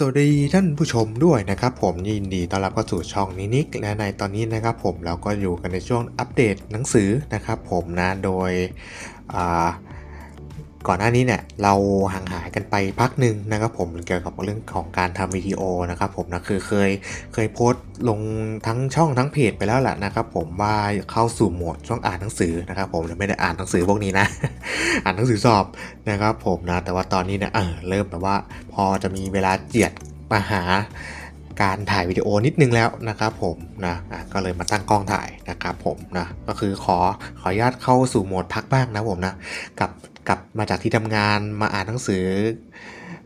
สวัสดีท่านผู้ชมด้วยนะครับผมยินดีต้อนรับเข้าสู่ช่องนินิกและในตอนนี้นะครับผมเราก็อยู่กันในช่วงอัปเดตหนังสือนะครับผมนะโดยอ่า ก่อนหน้านี้เนี่ยเราห่างหายกันไปพักหนึ่งนะครับผมเกี่ยวกับเรื่องของการทำวิดีโอนะครับผมนะคือเคยเคยโพสต์ลงทั้งช่องทั้งเพจไปแล้วแหละนะครับผมว่าเข้าสู่โหมดช่วงอ่านหนังสือนะครับผมไม่ได้อ่านหนังสือพวกนี้นะ อ่านหนังสือสอบนะครับผมนะแต่ว่าตอนนี้เนี่ยเออเริ่มแบบว่าพอจะมีเวลาเจียดมาหาการถ่ายวิดีโอนิดนึงแล้วนะครับผมนะะก็เลยมาตั้งกล้องถ่ายนะครับผมนะก็คือขอขออนุญาตเข้าสู่โหมดพักบ้างนะผมนะกับ กลับมาจากที่ทำงานมาอ่านหนังสือ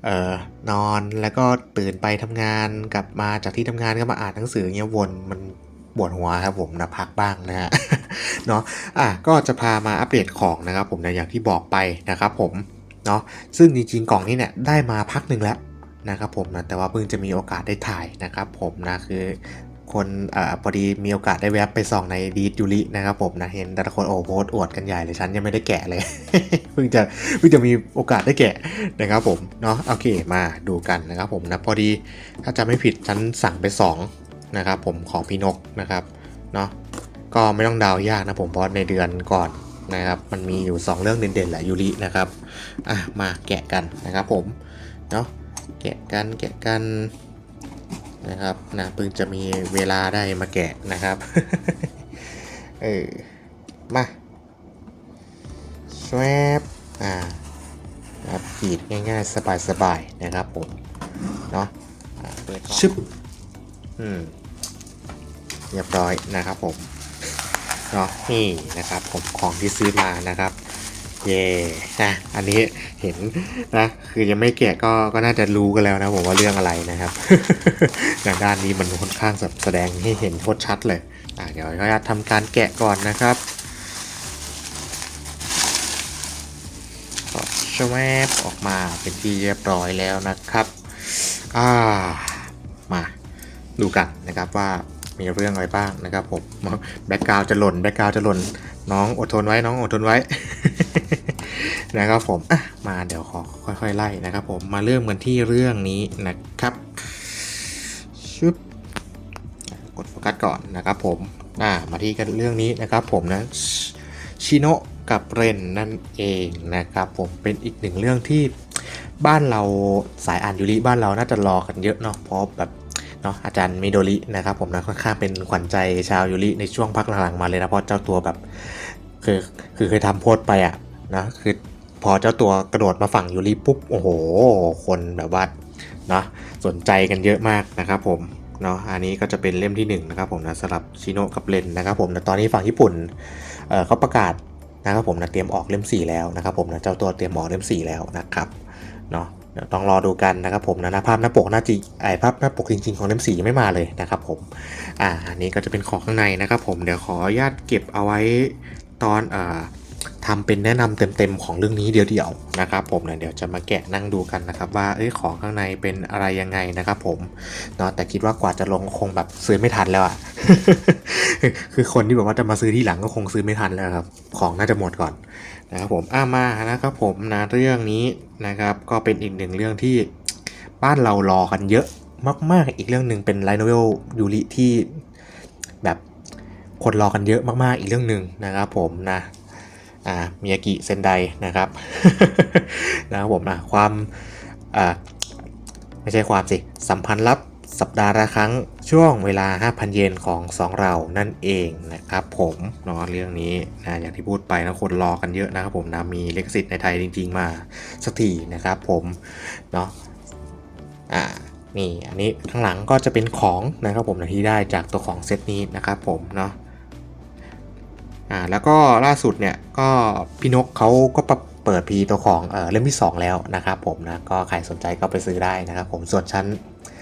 เอ่อนอนแล้วก็ตื่นไปทำงาน กลับมาจากที่ทำงานก็มาอ่านหนังสือเงี้ยวนมันปวดหัวครับผมนะพักบ้างนะฮะเนาะอะก็จะพามาอัปเดตของนะครับผมนะอย่างที่บอกไปนะครับผมเนาะซึ่งจริงๆกล่องนี้เนี่ยได้มาพักหนึ่งแล้วนะครับผมนะแต่ว่าเพิ่งจะมีโอกาสได้ถ่ายนะครับผมนะคือ คนอ่าพอดีมีโอกาสได้แวบไปส่องในดีดยูรินะครับผมนะเห็นแต่ละคนโอ้โพสอวดกันใหญ่เลยฉันยังไม่ได้แกะเลยเพิ่งจะเพิ่งจะมีโอกาสได้แกะนะครับผมเนาะโอเคมาดูกันนะครับผมนะพอดีถ้าจำไม่ผิดฉันสั่งไปสองนะครับผมของพี่นกนะครับเนาะก็ไม่ต้องดาวยากนะผมเพราะในเดือนก่อนนะครับมันมีอยู่ 2 เรื่องเด่นๆแหละยูรินะครับอะมาแกะกันนะครับผมเนาะแกะกันแกะกัน นะครับนะเพิ่งจะมีเวลาได้มาแกะนะครับ เออ มาสวบอ่านะครับขีดง่ายๆ สบายๆ นะครับผม เนาะอ่าเปิดชึบอืม เรียบร้อยนะครับผม เนาะนี่นะครับผมของที่ซื้อมานะครับ เย่นะอันนี้เห็นนะ คือยังไม่แกะก็ก็น่าจะรู้กันแล้วนะผมว่าเรื่องอะไรนะครับอย่างด้านนี้มันค่อนข้างแสดงให้เห็นโคตรชัดเลยอะเดี๋ยวเราจะทำการแกะก่อนนะครับก็ชวบออกมาเป็นที่เรียบร้อยแล้วนะครับอ่ามาดูกันนะครับว่ามีเรื่องอะไรบ้างนะครับผมแบ็กกราวจะหล่นแบ็กกราวจะหล่นน้องอดทนไว้น้องอดทนไว้ นะครับผมอะมาเดี๋ยวขอค่อยๆไล่นะครับผมมาเริ่มกันที่เรื่องนี้นะครับชึบกดโฟกัสก่อนนะครับผมอ่ามาที่กันเรื่องนี้นะครับผมนะชิโนะกับเรนนั่นเองนะครับผมเป็นอีกหนึ่งเรื่องที่บ้านเราสายอ่านยูริบ้านเราน่าจะรอกันเยอะเนาะเพราะแบบเนาะอาจารย์มิโดรินะครับผมนะค่อนข้างเป็นขวัญใจชาวยูริในช่วงพักหลังๆมาเลยนะเพราะเจ้าตัวแบบ คือคือเคยทำโพสไปอะนะคือพอเจ้าตัวกระโดดมาฝั่งยูริปุ๊บโอ้โห คนแบบว่าเนาะสนใจกันเยอะมากนะครับผมเนาะอันนี้ก็จะเป็นเล่มที่หนึ่งนะครับผมนะสำหรับชิโนกับเรนนะครับผมนะตอนนี้ฝั่งญี่ปุ่นเเขาประกาศนะครับผมนะเตรียมออกเล่ม 4 แล้วนะครับผมนะเจ้าตัวเตรียมออกเล่ม 4 แล้วนะครับเนาะเดี๋ยวต้องรอดูกันนะครับผมนะน้าภาพหน้าปกหน้าจีไอภาพหน้าปกจริงๆของเล่ม4ยังไม่มาเลยนะครับผมอ่าอันนี้ก็จะเป็นของข้างในนะครับผมเดี๋ยวขออนุญาตเก็บเอาไว้ ตอนอ่าทำเป็นแนะนำเต็มๆของเรื่องนี้เดียวๆนะครับผมนะเดี๋ยวจะมาแกะนั่งดูกันนะครับว่าเอ้ยของข้างในเป็นอะไรยังไงนะครับผมเนาะแต่คิดว่ากว่าจะลงคงแบบซื้อไม่ทันแล้วอะคือคนที่แบบว่าจะมาซื้อที่หลังก็คงซื้อไม่ทันแล้วครับ ของน่าจะหมดก่อนนะครับผมอ่ามานะครับผมนะเรื่องนี้นะครับก็เป็นอีกหนึ่งเรื่องที่บ้านเรารอกันเยอะมากๆ อีกเรื่องหนึ่งเป็นไลโนเวลยูริที่แบบ คนรอกันเยอะมากๆอีกเรื่องหนึ่งนะครับผมนะอ่ามิยากิเซนไดนะครับนะครับผมนะความอ่าไม่ใช่ความสิ สัมพันธ์ลับสัปดาห์ละครั้งช่วงเวลา 5,000 เยนของสองเรานั่นเองนะครับผมเนาะเรื่องนี้นะอย่างที่พูดไปนะคนรอกันเยอะนะครับผมนะมีเลขสิทธิ์ในไทยจริง ๆ มาสักทีนะครับผมเนาะอ่านี่อันนี้ข้างหลังก็จะเป็นของนะครับผมนะที่ได้จากตัวของเซตนี้นะครับผมเนาะ อ่าแล้วก็ล่าสุดเนี่ยก็พี่นกเขาก็ปรับเปิดพีตัวของเออเล่มที่ 2 แล้วนะครับผมนะก็ใครสนใจก็ไปซื้อได้นะครับผมส่วนชั้น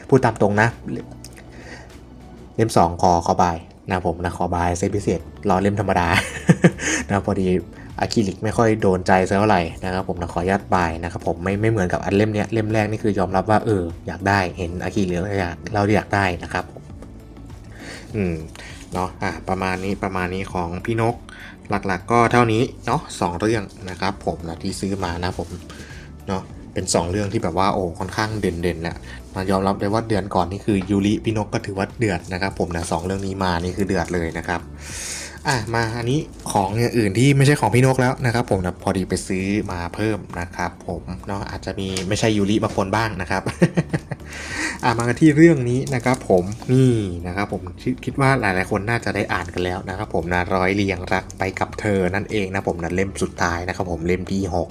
พูดตามตรงนะ เล่ม 2 คอคอบายนะผมนะคอบายเซพิเศษรอเล่มธรรมดานะพอดีอะคริลิกไม่ค่อยโดนใจสักเท่าไหร่นะครับผมนะขออนุญาตบายนะครับผมไม่ไม่เหมือนกับอันเล่มเนี้ยเล่มแรกนี่คือยอมรับว่าเอออยากได้เห็นอะคริลิกแล้วอยากเราอยากได้นะครับผมอืม เนาะอะประมาณนี้ประมาณนี้ของพี่นก หลักๆ ก็เท่านี้เนาะสองเรื่องนะครับ ผมนะที่ซื้อมานะผมเนาะเป็น 2 เรื่องที่แบบว่าโอ้ค่อนข้างเด่นๆแหละมายอมรับเลยว่าเดือนก่อนนี่คือยูริพี่นกก็ถือว่าเดือดนะครับ ผมนะสองเรื่องนี้มานี่คือเดือดเลยนะครับอะมาอันนี้ของอย่างอื่นที่ไม่ใช่ของพี่นกแล้วนะครับ ผมนะพอดีไปซื้อมาเพิ่มนะครับ ผมเนาะอาจจะมีไม่ใช่ยูริบางคนบ้างนะครับ อะมากันที่เรื่องนี้นะครับผมนี่นะครับผมคิดคิดว่าหลายๆคนน่าจะได้อ่านกันแล้วนะครับผมนะร้อยเรียงรักไปกับเธอนั่นเองนะผมนะเล่มสุดท้ายนะครับผมเล่มที่หก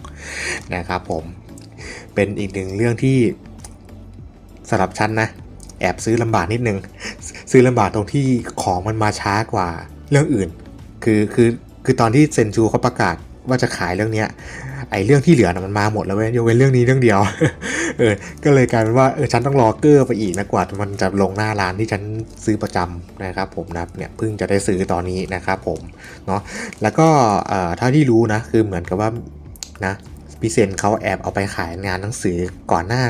นะครับผมเป็นอีกหนึ่งเรื่องที่สำหรับฉันนะแอบซื้อลำบากนิดนึง ซื้อลำบากตรงที่ของมันมาช้ากว่าเรื่องอื่น คือคือคือตอนที่เซนจูเขาประกาศว่าจะขายเรื่องเนี้ย ไอ้เรื่องที่เหลือนะมันมาหมดแล้วเว้ยยกเว้นเรื่องนี้เรื่องเดียวเออก็เลยกลายเป็นว่าเออฉันต้องรอเกอร์ไปอีกนะกว่ามันจะลงหน้าร้านที่ฉันซื้อประจำนะครับผมนะเนี่ยเพิ่งจะได้ซื้อตอนนี้นะครับผมเนาะแล้วก็เอ่อเท่าที่รู้นะคือเหมือนกับว่านะพีเซนเขาแอบเอาไปขายงานหนังสือก่อนหน้า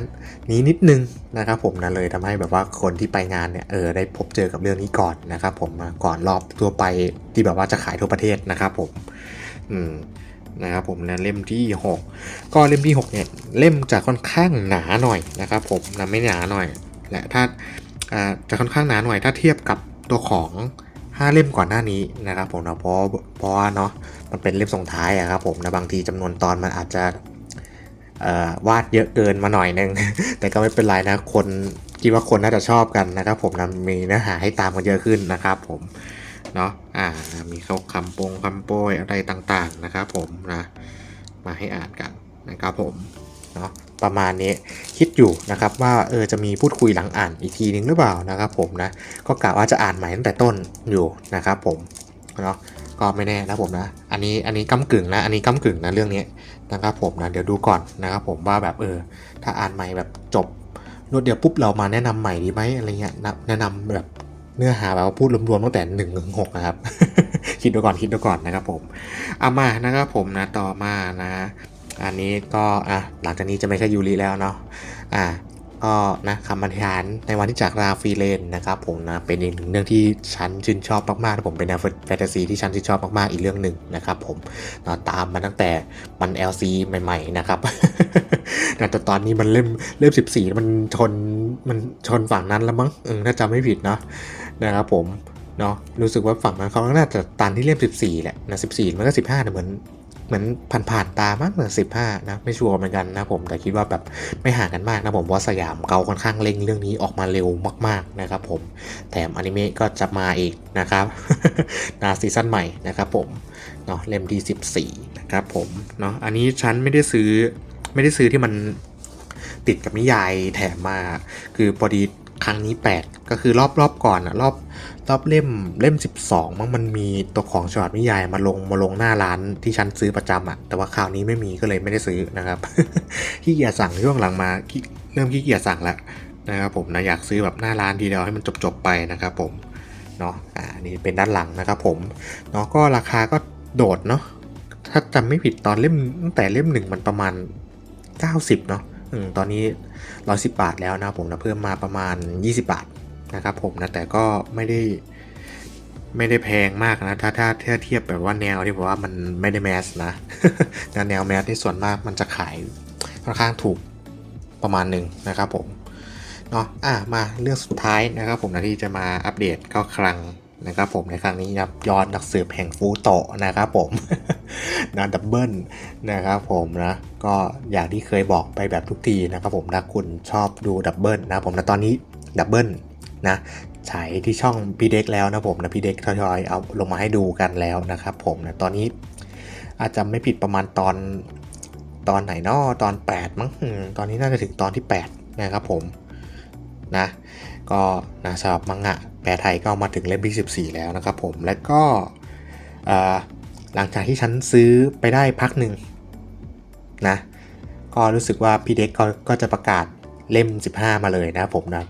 นี้นิดนึงนะครับผมนะเลยทำให้แบบว่าคนที่ไปงานเนี่ยเออได้พบเจอกับเรื่องนี้ก่อนนะครับผมก่อนรอบทั่วไปที่แบบว่าจะขายทั่วประเทศนะครับผมอืม นะครับผมนะเล่มที่ 6 ก็เล่มที่6เนี่ยเล่มจะค่อนข้างหนาหน่อยนะครับผมนะไม่หนาหน่อย และถ้าจะค่อนข้างหนาหน่อยถ้าเทียบกับตัวของ 5 เล่มก่อนหน้านี้นะครับผมนะเพราะเพราะว่าเนาะมันเป็นเล่มส่งท้ายอะครับผมนะบางทีจำนวนตอนมันอาจจะวาดเยอะเกินมาหน่อยนึง แต่ก็ไม่เป็นไรนะคนคิดว่าคนน่าจะชอบกันนะครับผมนะมีเนื้อหาให้ตามกันเยอะขึ้นนะครับผม เนาะอ่ามีเขาคำปงคำโป้ยอะไรต่างๆนะครับผมนะมาให้อ่านกันนะครับผมเนาะประมาณนี้คิดอยู่นะครับว่าเออจะมีพูดคุยหลังอ่านอีกทีนึงหรือเปล่านะครับผมนะก็กะว่าจะอ่านใหม่ตั้งแต่ต้นอยู่นะครับผมเนาะก็ไม่แน่นะผมนะ อันนี้อันนี้ก้ากึ่งนะอันนี้ก้ากึ่งนะเรื่องนี้นะครับผมนะเดี๋ยวดูก่อนนะครับผมว่าแบบเออถ้าอ่านใหม่แบบจบรวดเดียวปุ๊บเรามาแนะนำใหม่ดีไหมอะไรเงี้ยแนะนำแบบ เนื้อหาแบบว่าพูดรวมๆตั้งแต่1นถึงหนะครับ คิดดูก่อนคิดดูก่อนนะครับผมเอามานะครับผมนะต่อมานะ อันนี้ก็อะหลังจากนี้จะไม่ใช่ยูริแล้วเนาะอะก็นะคำบรรยายในวันที่จากราฟรีเลนนะครับผมนะเป็นอีกหนึ่งเรื่องที่ฉันชื่นชอบมากๆนะผมเป็นแนวแฟนตาซีที่ฉันชื่นชอบมากๆอีกเรื่องหนึ่งนะครับผมนะตามมาตั้งแต่มัน LC ใหม่ ๆ นะครับแต่ตอนนี้มันเล่มเล่ม14 มันชนมันชนฝั่งนั้นแล้วมั้งเออถ้าจำไม่ผิดเนาะ นะครับผมเนาะรู้สึกว่าฝั่งนั้นเขาน่าจะตันที่เล่ม 14 แหละนะ14 มันก็ 15นะเหมือนเหมือนผ่านๆตามากเหมือน15นะไม่ชัวร์เหมือนกันนะผมแต่คิดว่าแบบไม่ห่างกันมากนะผมเพราสยามเขาค่อนข้างเร่งเรื่องนี้ออกมาเร็วมากๆนะครับผมแถมอนิเมะก็จะมาอีกนะครับนาซีซั่นใหม่นะครับผมเนาะเล่มที่14นะครับผมเนาะอันนี้ฉันไม่ได้ซื้อไม่ได้ซื้อที่มันติดกับนิยายแถมมา คือพอดี ครั้งนี้8ก็คือรอบรอบก่อนอะรอบรอบเล่มเล่ม 12 มันมันมีตัวของฉบับนิยายมาลงมาลงหน้าร้านที่ฉันซื้อประจำอะแต่ว่าคราวนี้ไม่มีก็เลยไม่ได้ซื้อนะครับขี้เกียจสั่งช่วงหลังมาเริ่มขี้เกียจสั่งแล้วนะครับผมนะอยากซื้อแบบหน้าร้านทีเดียวให้มันจบๆไปนะครับผมเนาะอ่านี่เป็นด้านหลังนะครับผมเนาะก็ราคาก็โดดเนาะถ้าจำไม่ผิดตอนเล่มตั้งแต่เล่มหนึ่งมันประมาณ 90เนาะ ตอนนี้ 110 บาทแล้วนะผมนะเพิ่มมาประมาณ 20 บาทนะครับผมนะแต่ก็ไม่ได้ไม่ได้แพงมากนะ ถ้าถ้าถ้าเทียบแบบว่าแนวที่บอกว่ามันไม่ได้แมสนะแนวแมสที่ส่วนมากมันจะขายค่อนข้างถูกประมาณหนึ่งนะครับผมเนาะอะมาเรื่องสุดท้ายนะครับผมนะที่จะมาอัปเดตก็ครั้ง นะครับผมในครั้งนี้ครับยอดนักสืบแห่งฟูโตะนะครับผมนะดับเบิลนะครับผมนะก็อย่างที่เคยบอกไปแบบทุกทีนะครับผมถ้าคุณชอบดูดับเบิลนะผมนะตอนนี้ดับเบิลนะฉายที่ช่องพี่เด็กแล้วนะผมนะพี่เด็กทยอยเอาลงมาให้ดูกันแล้วนะครับผมนะตอนนี้อาจจะไม่ผิดประมาณตอนตอนไหนเนาะตอน 8 มั้งตอนนี้น่าจะถึงตอนที่ 8 นะครับผม นะก็นะสำหรับมังงะแปลไทยก็มาถึงเล่มที่ 14 แล้วนะครับผมและก็หลังจากที่ฉันซื้อไปได้พักหนึ่งนะก็รู้สึกว่าพี่เด็กก็ก็จะประกาศเล่ม 15 มาเลยนะผมนะ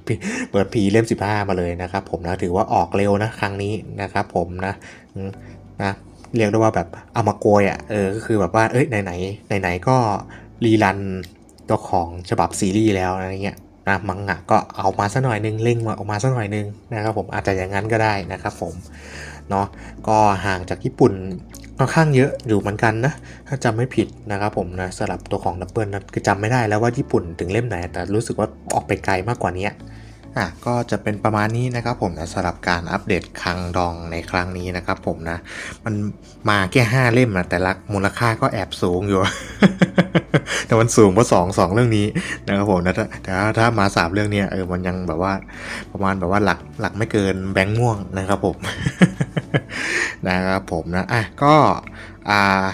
เปิดผีเล่ม 15 มาเลยนะครับผมนะถือว่าออกเร็วนะครั้งนี้นะครับผมนะนะเรียกได้ว่าแบบเอามาโกยอะเออก็คือแบบว่าเอ้ยไหนไหนไหนไหนก็รีรันตัวของฉบับซีรีส์แล้วอะไรเงี้ย นะมังงะก็เอามาสักหน่อยนึงเล่งมาออกมาสักหน่อยนึงนะครับผมอาจจะอย่างนั้นก็ได้นะครับผมเนาะก็ห่างจากญี่ปุ่นค่อนข้างเยอะอยู่เหมือนกันนะถ้าจำไม่ผิดนะครับผมนะสำหรับตัวของดับเบิลนะคือจำไม่ได้แล้วว่าญี่ปุ่นถึงเล่มไหนแต่รู้สึกว่าออกไปไกลมากกว่านี้ อะก็จะเป็นประมาณนี้นะครับผมนะสำหรับการอัปเดตคังดองในครั้งนี้นะครับผมนะ มันมาแค่ห้าเล่มนะแต่ละมูลค่าก็แอบสูงอยู่ แต่มันสูงเพราะสองสองเรื่องนี้นะครับผมนะแต่ถ้าถ้ามาสามเรื่องเนี้ยเออมันยังแบบว่าประมาณแบบว่าหลักหลักไม่เกินแบงค์ม่วงนะครับผมนะครับผมนะอะก็อ่า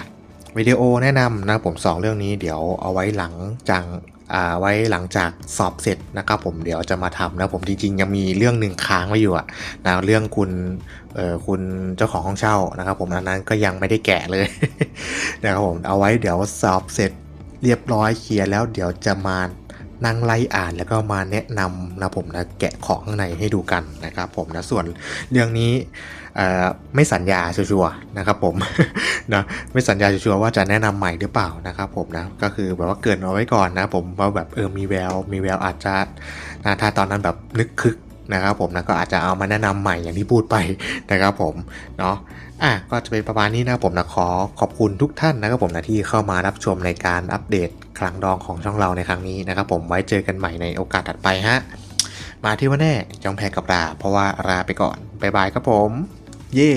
วิดีโอแนะนำนะผมสองเรื่องนี้เดี๋ยวเอาไว้หลังจากอ่า ไว้หลังจากสอบเสร็จนะครับผมเดี๋ยวจะมาทำนะผมจริงๆยังมีเรื่องหนึ่งค้างไว้อยู่อะนะเรื่องคุณเอ่อคุณเจ้าของห้องเช่านะครับผมอันนั้นก็ยังไม่ได้แกะเลยนะครับผมเอาไว้เดี๋ยวสอบเสร็จเรียบร้อยเคลียร์แล้วเดี๋ยวจะมา นั่งไล่อ่านแล้วก็มาแนะนำนะผมนะแกะของข้างในให้ดูกันนะครับผมนะส่วนเรื่องนี้ไม่สัญญาชัวร์ๆนะครับผมนะไม่สัญญาชัวร์ๆว่าจะแนะนำใหม่หรือเปล่านะครับผมนะก็คือแบบว่าเกินเอาไว้ก่อนนะผมว่าแบบเออมีแววมีแววอาจจะนะถ้าตอนนั้นแบบนึกคึก นะครับผมนะก็อาจจะเอามาแนะนำใหม่อย่างที่พูดไปนะครับผมเนาะอะก็จะเป็นประมาณนี้นะครับผมนะขอขอบคุณทุกท่านนะครับผมนะที่เข้ามารับชมในการอัปเดตคลังดองของช่องเราในครั้งนี้นะครับผมไว้เจอกันใหม่ในโอกาสถัดไปฮะมาที่ว่าแน่จองแพงกับราเพราะว่าราไปก่อนบ๊ายบายครับผม เย้